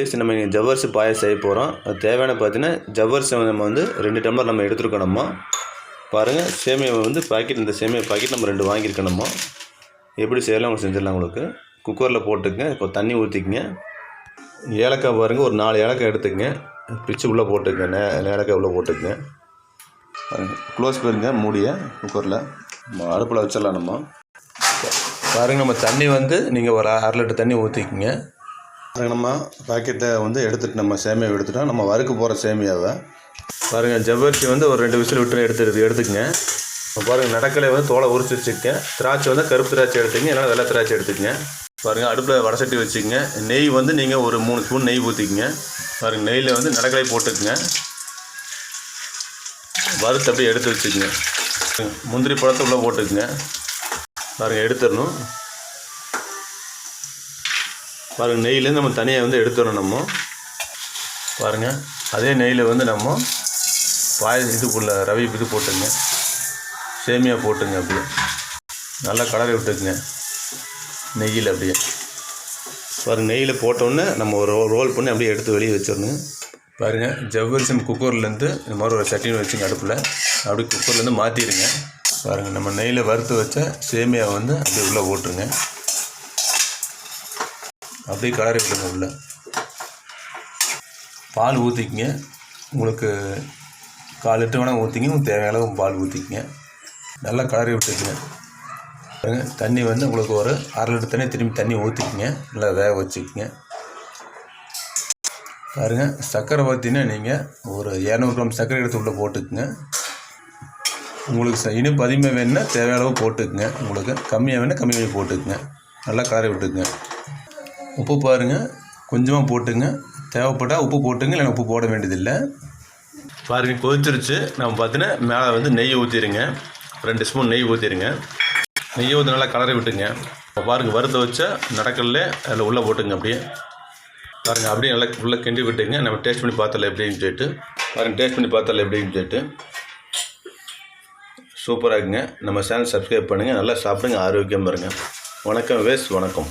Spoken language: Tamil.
வேஸ்ட் நம்ம இங்கே ஜவ்வரிசி பாயாசம் செய்ய போகிறோம் அது தேவையான பார்த்தீங்கன்னா ஜவ்வரிசி நம்ம வந்து ரெண்டு டம்ளர் நம்ம எடுத்துருக்கோம் நம்ம பாருங்கள் சேமியா வந்து பாக்கெட் இந்த சேமியா பாக்கெட் நம்ம ரெண்டு வாங்கியிருக்கணுமா எப்படி செய்யலாம் அவங்க செஞ்சிடலாம் உங்களுக்கு. குக்கரில் போட்டுக்கங்க இப்போ தண்ணி ஊற்றிக்கங்க ஏலக்காய் பாருங்கள் ஒரு நாலு ஏலக்காய் எடுத்துக்கங்க. பிச்சு உள்ளே போட்டுக்கங்க நே ஏலக்காய் உள்ளே போட்டுக்கங்க. க்ளோஸ் பண்ணுங்க மூடிய குக்கரில் அடுப்பில் வச்சிடலாம் நம்ம பாருங்கள் நம்ம தண்ணி வந்து நீங்கள் ஒரு அரை லிட்டர் தண்ணி ஊற்றிக்கங்க நம்ம பாக்கெட்டை வந்து எடுத்துகிட்டு நம்ம சேமியாவை எடுத்துட்டோம் நம்ம வறுக்க போகிற சேமியாவை பாருங்கள் ஜவ்வரிசி வந்து ஒரு ரெண்டு விசில் விட்டு எடுத்து எடுத்துக்கங்க. பாருங்கள் நடக்கலை வந்து தோலை உரிச்சு வச்சுக்கங்க. திராட்சை வந்து கருப்பு திராட்சை எடுத்துக்கங்க இல்லைனா வெள்ளை திராட்சை எடுத்துக்கங்க. பாருங்கள் அடுப்பில் வடை சட்டி வச்சுக்கங்க. நெய் வந்து நீங்கள் ஒரு மூணு ஸ்பூன் நெய் ஊற்றிக்கங்க பாருங்கள் நெய்யில் வந்து நடக்கலை போட்டுக்குங்க. வறுத்து அப்படியே எடுத்து வச்சுக்கங்க. முந்திரி பழத்தை உள்ளே போட்டுக்குங்க. பாருங்கள் எடுத்துடணும். பாருங்கள் நெய்லேருந்து நம்ம தனியாக வந்து எடுத்துடணும் நம்ம. பாருங்கள் அதே நெய்யில் வந்து நம்ம பாய் இதுக்குள்ள ரவி இது போட்டுங்க. சேமியா போட்டுங்க அப்படியே. நல்லா கலரை விட்டுக்குங்க. நெய்யில் அப்படியே. பாருங்கள் நெய்யில் போட்டோன்னே நம்ம ஒரு ரோ- ரோல் பண்ணி அப்படியே எடுத்து வெளியே வச்சிடணும். பாருங்கள் ஜவ்வரிசம் குக்கர்லேருந்து இந்த மாதிரி ஒரு சட்டின்னு வச்சுங்க அடுப்பில். அப்படியே குக்கர்லேருந்து மாற்றிடுங்க பாருங்கள் நம்ம நெய்யில் வறுத்து வச்ச சேமியாவை வந்து அப்படியே உள்ளே போட்டுருங்க. அப்படியே கலரி விடுங்க உள்ள. பால் ஊற்றிக்கிங்க உங்களுக்கு கால் லிட்டர் வேணால் ஊற்றிங்க உங்களுக்கு தேவையான அளவு பால் ஊற்றிக்கிங்க நல்லா கலரி விட்டுக்குங்க பாருங்க தண்ணி வந்து உங்களுக்கு ஒரு அரை லிட்டர் தண்ணி திரும்பி தண்ணி ஊற்றிக்கிங்க நல்லா வேக வச்சுக்கிங்க. பாருங்கள் சர்க்கரை பார்த்தீங்கன்னா நீங்கள் ஒரு இரநூறு கிராம் சர்க்கரை எடுத்து உள்ளே போட்டுக்குங்க. உங்களுக்கு ச- இனிப்பு அதிகமாக வேணும்னா தேவையான அளவு போட்டுக்குங்க. உங்களுக்கு கம்மியாக வேணால் கம்மி பண்ணி போட்டுக்குங்க. நல்லா கலரி விட்டுக்குங்க. உப்பு பாருங்கள் கொஞ்சமாக போட்டுங்க. தேவைப்பட்டால் உப்பு போட்டுங்க இல்லைன்னா உப்பு போட வேண்டியதில்லை. பாருங்க கொதிச்சிருச்சு. நம்ம பார்த்தீங்கன்னா மேலே வந்து நெய் ஊற்றிடுங்க ரெண்டு ஸ்பூன் நெய் ஊற்றிடுங்க நெய் ஊற்றி நல்லா கலரை விட்டுங்க. இப்போ பாருங்கள் வறுத்த வச்ச நடக்கல்ல அதில் உள்ளே போட்டுங்க அப்படியே. பாருங்கள் அப்படியே நல்லா உள்ளே கிண்டி விட்டுங்க. நம்ம டேஸ்ட் பண்ணி பார்த்தல எப்படின்னு சொல்லிட்டு. பாருங்கள் டேஸ்ட் பண்ணி பார்த்தல எப்படின்னு சொல்லிட்டு. சூப்பராக இருக்குங்க. நம்ம சேனல் சப்ஸ்கிரைப் பண்ணுங்கள் நல்லா சாப்பிடுங்க. ஆரோக்கியம் பாருங்கள் வணக்கம் வேஸ் வணக்கம்.